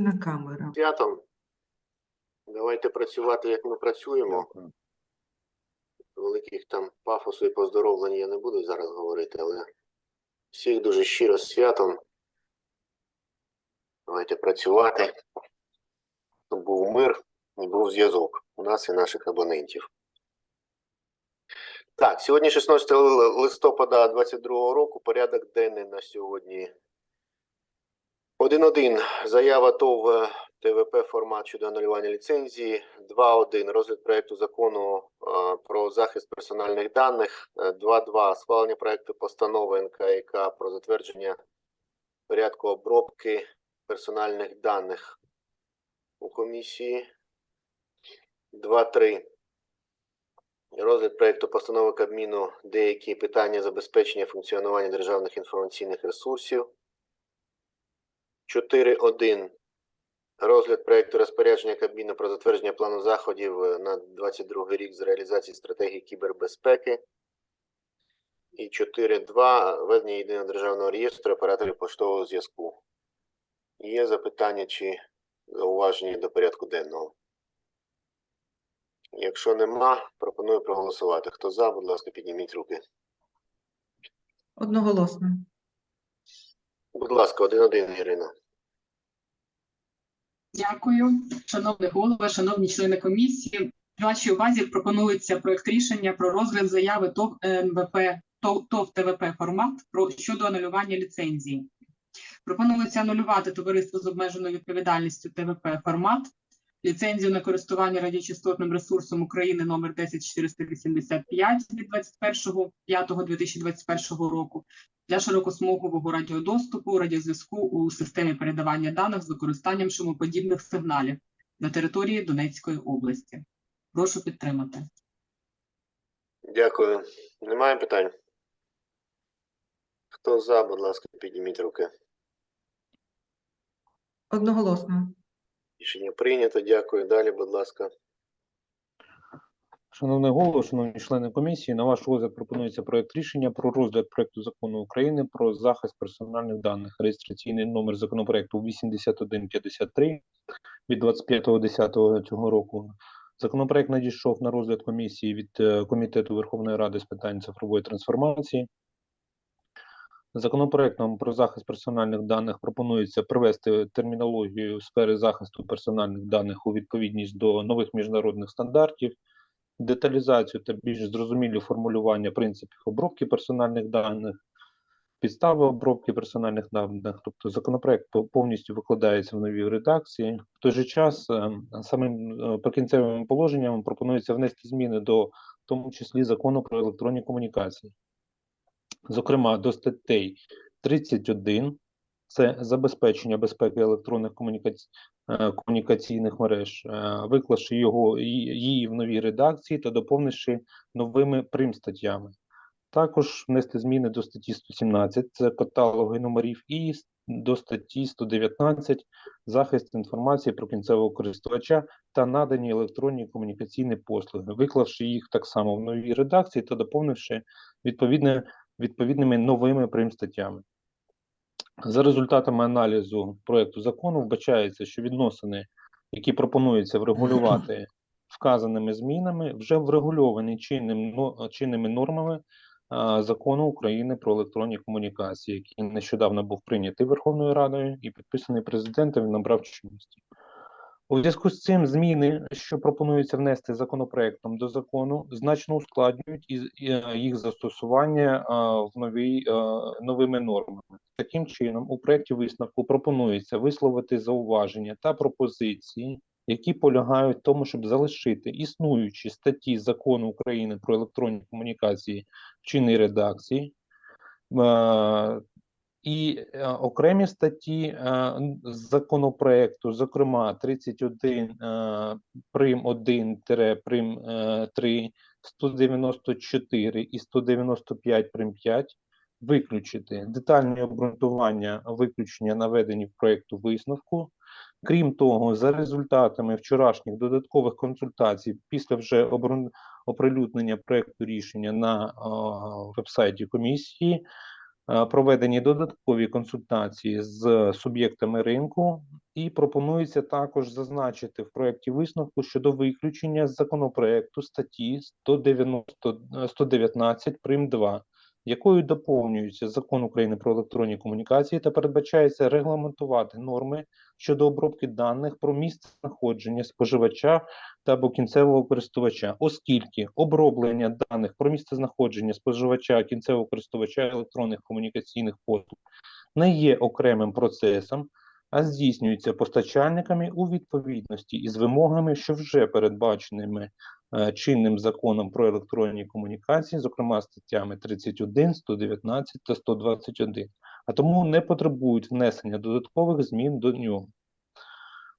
на камера. святом. Давайте працювати, як ми працюємо. Великих там пафосу і поздоровлень я не буду зараз говорити, але всіх дуже щиро з святом. Давайте працювати. Щоб був мир і був зв'язок у нас і наших абонентів. Так, сьогодні 16 листопада 2022 року. Порядок денний на сьогодні 1.1. Заява ТОВ е, ТВП формат щодо анулювання ліцензії. 2.1. Розгляд проекту закону е, про захист персональних даних. Е, 2.2. Схвалення проекту постанови НКК про затвердження порядку обробки персональних даних у комісії. 2.3. Розгляд проекту постанови Кабміну деякі питання забезпечення функціонування державних інформаційних ресурсів. 4.1. Розгляд проекту розпорядження Кабміну про затвердження плану заходів е, на 22 рік з реалізації стратегії кібербезпеки. І 4.2. Ведення єдиного державного реєстру операторів поштового зв'язку. Є запитання чи зауваження до порядку денного? Якщо нема, пропоную проголосувати. Хто за, будь ласка, підніміть руки. Одноголосно. Будь ласка, один-один, Ірина. Дякую, шановний голова, шановні члени комісії. Вашій увазі пропонується проект рішення про розгляд заяви ТОВ НВП ТОВ ТОВ ТВП формат про щодо анулювання ліцензії. Пропонується анулювати товариство з обмеженою відповідальністю ТВП формат, ліцензію на користування радіочастотним ресурсом України номер 10485 від 21.05.2021 року для широкосмугового радіодоступу, радіозв'язку у системі передавання даних з використанням шумоподібних сигналів на території Донецької області. Прошу підтримати. Дякую. Немає питань? Хто за, будь ласка, підніміть руки. Одноголосно. Рішення прийнято. Дякую. Далі, будь ласка. Шановний голово, шановні члени комісії, на ваш розгляд пропонується проект рішення про розгляд проекту закону України про захист персональних даних. Реєстраційний номер законопроекту 8153 від 25.10 цього року. Законопроект надійшов на розгляд комісії від е, Комітету Верховної Ради з питань цифрової трансформації. Законопроектом про захист персональних даних пропонується привести термінологію сфери захисту персональних даних у відповідність до нових міжнародних стандартів, деталізацію та більш зрозумілі формулювання принципів обробки персональних даних, підстави обробки персональних даних. Тобто законопроект повністю викладається в новій редакції. В той же час е, самим е, прикінцевими положеннями пропонується внести зміни до в тому числі закону про електронні комунікації. Зокрема, до статей 31 це забезпечення безпеки електронних комунікацій, е, комунікаційних мереж, е, виклавши його її в новій редакції та доповнивши новими прим.статтями. Також внести зміни до статті 117, це каталоги номерів, і до статті 119 захист інформації про кінцевого користувача та надані електронні комунікаційні послуги, виклавши їх так само в новій редакції та доповнивши відповідне, відповідними новими прим.статтями. За результатами аналізу проекту закону вбачається, що відносини, які пропонується врегулювати вказаними змінами, вже врегульовані чинним, чинними нормами а, закону України про електронні комунікації, який нещодавно був прийнятий Верховною Радою і підписаний президентом, і набрав чинності. У зв'язку з цим зміни, що пропонується внести законопроектом до закону, значно ускладнюють е, їх застосування в новій е, новими нормами. Таким чином, у проєкті висновку пропонується висловити зауваження та пропозиції, які полягають в тому, щоб залишити існуючі статті закону України про електронні комунікації в чинній редакції. І е, окремі статті е, законопроекту, зокрема 31 е, прим 1 прим е, 3, 194 і 195 прим 5 виключити детальні обґрунтування виключення наведені в проекту висновку. Крім того, за результатами вчорашніх додаткових консультацій після вже оприлюднення проекту рішення на вебсайті комісії, проведені додаткові консультації з суб'єктами ринку І пропонується також зазначити в проєкті висновку щодо виключення з законопроекту статті 190, е, 119 прим. 2, якою доповнюється Закон України про електронні комунікації та передбачається регламентувати норми щодо обробки даних про місце знаходження споживача та або кінцевого користувача, оскільки оброблення даних про місце знаходження споживача кінцевого користувача електронних комунікаційних послуг не є окремим процесом, а здійснюється постачальниками у відповідності із вимогами, що вже передбаченими чинним законом про електронні комунікації, зокрема статтями 31, 119 та 121, а тому не потребують внесення додаткових змін до нього.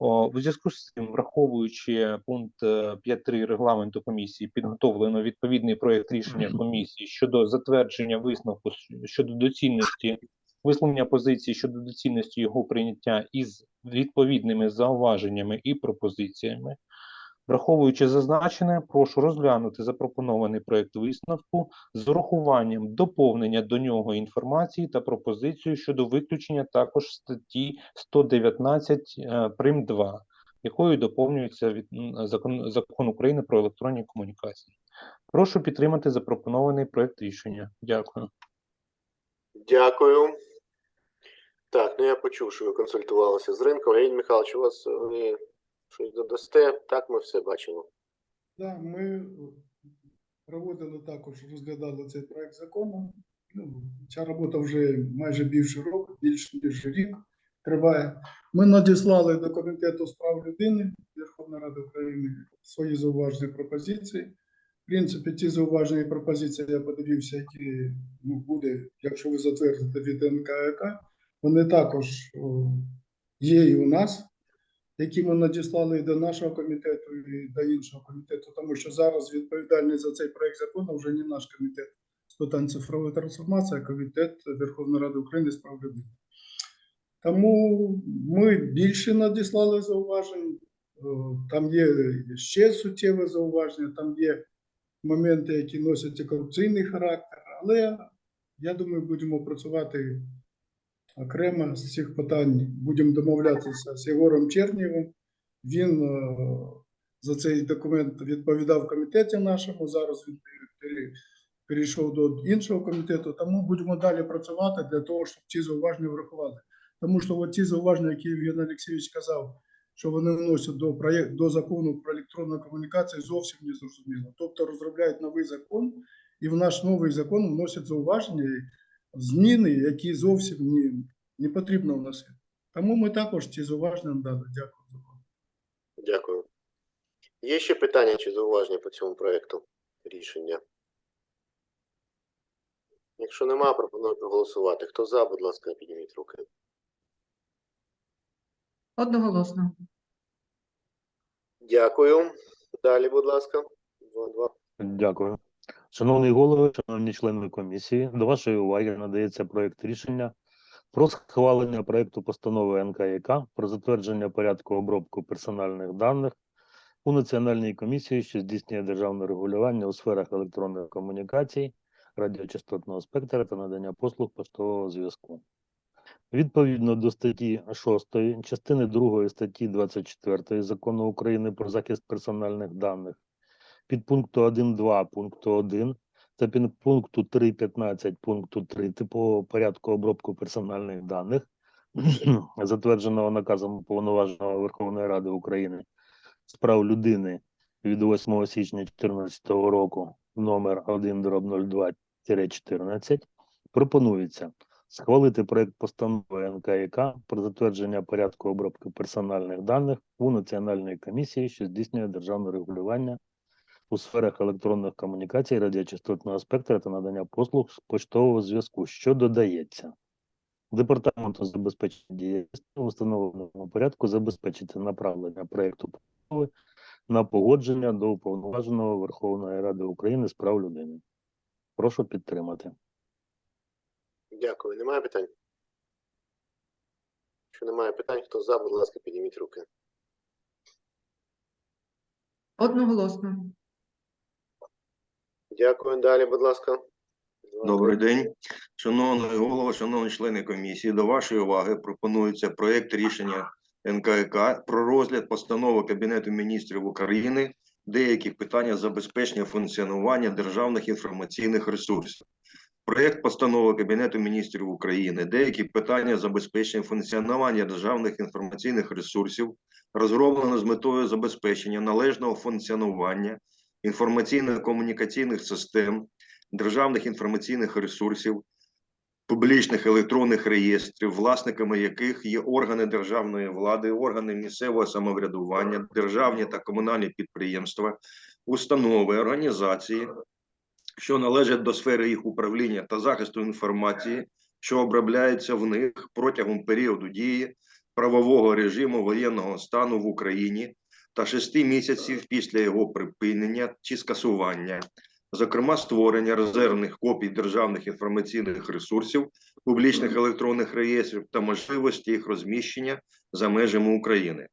О, в зв'язку з цим, враховуючи пункт е, 5.3 регламенту комісії, підготовлено відповідний проєкт рішення комісії щодо затвердження висновку щодо доцільності висловлення позиції щодо доцільності його прийняття із відповідними зауваженнями і пропозиціями. Враховуючи зазначене, прошу розглянути запропонований проект висновку з урахуванням доповнення до нього інформації та пропозицію щодо виключення також статті 119 е, прим. 2, якою доповнюється від, закон, закон України про електронні комунікації. Прошу підтримати запропонований проект рішення. Дякую. Дякую. Так, ну я почув, що ви консультувалися з ринком. Леонід Михайлович, у вас е, щось додасте? Так, ми все бачимо. Да, ми проводили також, розглядали цей проект закону. Ну, ця робота вже майже більше року, більше ніж рік триває. Ми надіслали до Комітету з прав людини Верховної Ради України свої зауваження і пропозиції. В принципі, ті зауваження і пропозиції я подивився, які ну, буде, якщо ви затвердите від НКК, вони також о, є і у нас які ми надіслали і до нашого комітету, і до іншого комітету, тому що зараз відповідальний за цей проект закону вже не наш комітет з питань цифрової трансформації, а комітет Верховної Ради України з прав людини. Тому ми більше надіслали зауважень. Е, Там є ще суттєве зауваження, там є моменти, які носять корупційний характер, але я думаю, будемо працювати окремо з цих питань. Будемо домовлятися з Єгором Чернєвим. Він е, за цей документ відповідав комітеті нашому. Зараз він перейшов до іншого комітету. Тому будемо далі працювати для того, щоб ці зауваження врахувати. Тому що ті зауваження, які Євген Олексійович казав, що вони вносять до проєкт до закону про електронну комунікацію, зовсім не зрозуміло. Тобто розробляють новий закон, і в наш новий закон вносять зауваження, зміни, які зовсім не, не потрібно вносити. Тому ми також ці зауваження надали. Дякую за. Дякую. Є ще питання чи зауваження по цьому проекту рішення? Якщо нема, пропоную проголосувати. Хто за, будь ласка, підніміть руки. Одноголосно. Дякую. Далі, будь ласка. Два, два. Дякую. Шановний голово, шановні члени комісії, до вашої уваги надається проект рішення про схвалення проекту постанови НКЯК про затвердження порядку обробку персональних даних у Національній комісії, що здійснює державне регулювання у сферах електронних комунікацій, радіочастотного спектра та надання послуг поштового зв'язку. Відповідно до статті 6 частини 2 статті 24 Закону України про захист персональних даних підпункту 1.2 пункту 1 та підпункту 3.15 пункту 3 типового порядку обробку персональних даних, затвердженого наказом Уповноваженого Верховної Ради України з прав людини від 8 січня 2014 року номер 1 пропонується схвалити проект постанови НКЯК про затвердження порядку обробки персональних даних у Національній комісії, що здійснює державне регулювання у сферах електронних комунікацій, радіочастотного спектра та надання послуг з поштового зв'язку, що додається. Департаменту забезпечення діяльності у встановленому порядку забезпечити направлення проєкту постанови на погодження до уповноваженого Верховної Ради України з прав людини. Прошу підтримати. Дякую. Немає питань? Якщо немає питань, хто за, будь ласка, підніміть руки. Одноголосно. Дякую. Далі, будь ласка. Добрий день, шановний голово, шановні члени комісії. До вашої уваги пропонується проєкт рішення НКК про розгляд постанови Кабінету міністрів України деяких питань забезпечення функціонування державних інформаційних ресурсів. Проєкт постанови Кабінету міністрів України деякі питання забезпечення функціонування державних інформаційних ресурсів розроблено з метою забезпечення належного функціонування інформаційно-комунікаційних систем, державних інформаційних ресурсів, публічних електронних реєстрів, власниками яких є органи державної влади, органи місцевого самоврядування, державні та комунальні підприємства, установи, організації, що належать до сфери їх управління та захисту інформації, що обробляється в них протягом періоду дії правового режиму воєнного стану в Україні та шести місяців після його припинення чи скасування, зокрема створення резервних копій державних інформаційних ресурсів, публічних електронних реєстрів та можливості їх розміщення за межами України.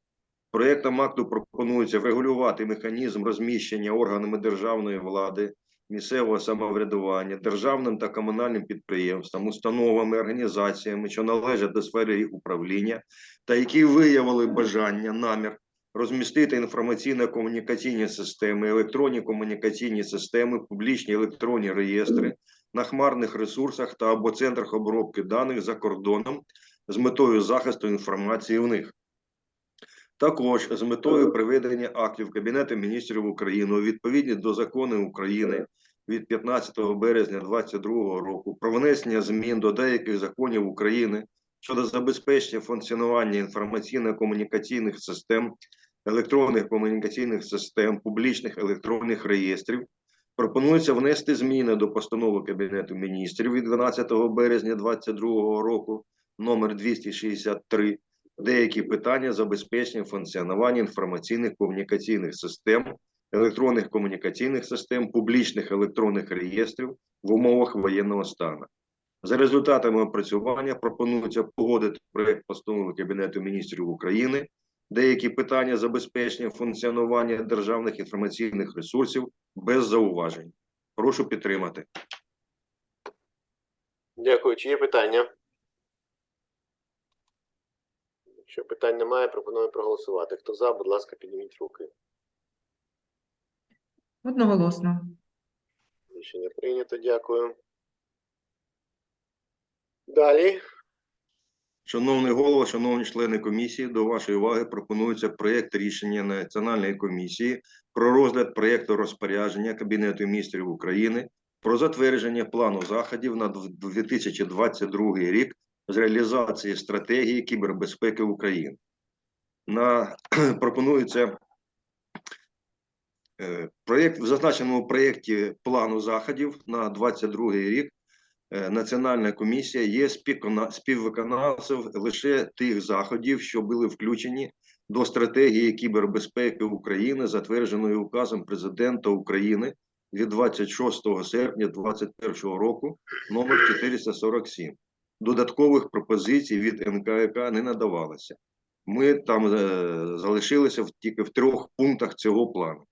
Проєктом акту пропонується врегулювати механізм розміщення органами державної влади, місцевого самоврядування, державним та комунальним підприємствам, установами, організаціями, що належать до сфери управління, та які виявили бажання, намір розмістити інформаційно-комунікаційні системи, електронні комунікаційні системи, публічні електронні реєстри на хмарних ресурсах та або центрах обробки даних за кордоном з метою захисту інформації в них. Також з метою приведення актів Кабінету міністрів України у відповідність до закону України від 15 березня 2022 року про внесення змін до деяких законів України щодо забезпечення функціонування інформаційно-комунікаційних систем, електронних комунікаційних систем, публічних електронних реєстрів. Пропонується внести зміни до постанови Кабінету міністрів від 12 березня 2022 року номер 263 деякі питання забезпечення функціонування інформаційних комунікаційних систем, електронних комунікаційних систем, публічних електронних реєстрів в умовах воєнного стану. За результатами опрацювання пропонується погодити проект постанови Кабінету міністрів України деякі питання забезпечення функціонування державних інформаційних ресурсів без зауважень. Прошу підтримати. Дякую. Чи є питання? Якщо питань немає, пропоную проголосувати. Хто за, будь ласка, підніміть руки. Одноголосно. Рішення прийнято. Дякую. Далі. Шановний голово, шановні члени комісії, до вашої уваги пропонується проєкт рішення Національної комісії про розгляд проєкту розпорядження Кабінету міністрів України про затвердження плану заходів на 2022 рік з реалізації стратегії кібербезпеки України. На пропонується е, проєкт в зазначеному проєкті плану заходів на 2022 рік Національна комісія є співвиконавцем лише тих заходів, що були включені до стратегії кібербезпеки України, затвердженої указом президента України від 26 серпня 2021 року, номер 447. Додаткових пропозицій від НКК не надавалося. Ми там е, залишилися тільки в трьох пунктах цього плану.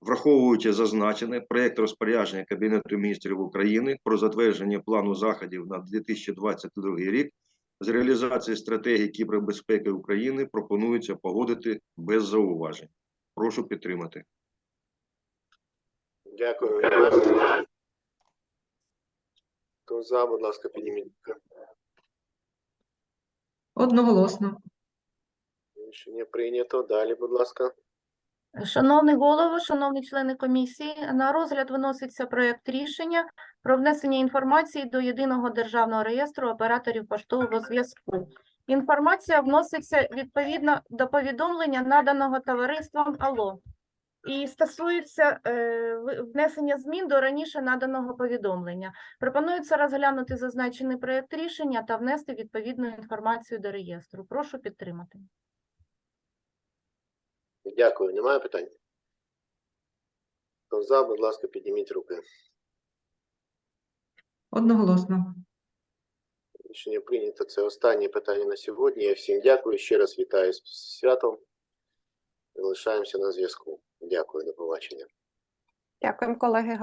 Враховуючи зазначене, проєкт розпорядження Кабінету міністрів України про затвердження плану заходів на 2022 рік з реалізації стратегії кібербезпеки України пропонується погодити без зауважень. Прошу підтримати. Дякую. Хто за, будь ласка, підніміть. Одноголосно. Рішення прийнято. Далі, будь ласка. Шановний голово, шановні члени комісії, на розгляд виноситься проект рішення про внесення інформації до єдиного державного реєстру операторів поштового зв'язку. Інформація вноситься відповідно до повідомлення, наданого товариством АЛО, і стосується е, внесення змін до раніше наданого повідомлення. Пропонується розглянути зазначений проект рішення та внести відповідну інформацію до реєстру. Прошу підтримати. Дякую. Немає питань? Хто за, будь ласка, підніміть руки. Одноголосно. Рішення прийнято. Це останнє питання на сьогодні. Я всім дякую. Ще раз вітаю з святом. Залишаємося на зв'язку. Дякую, до побачення. Дякуємо, колеги.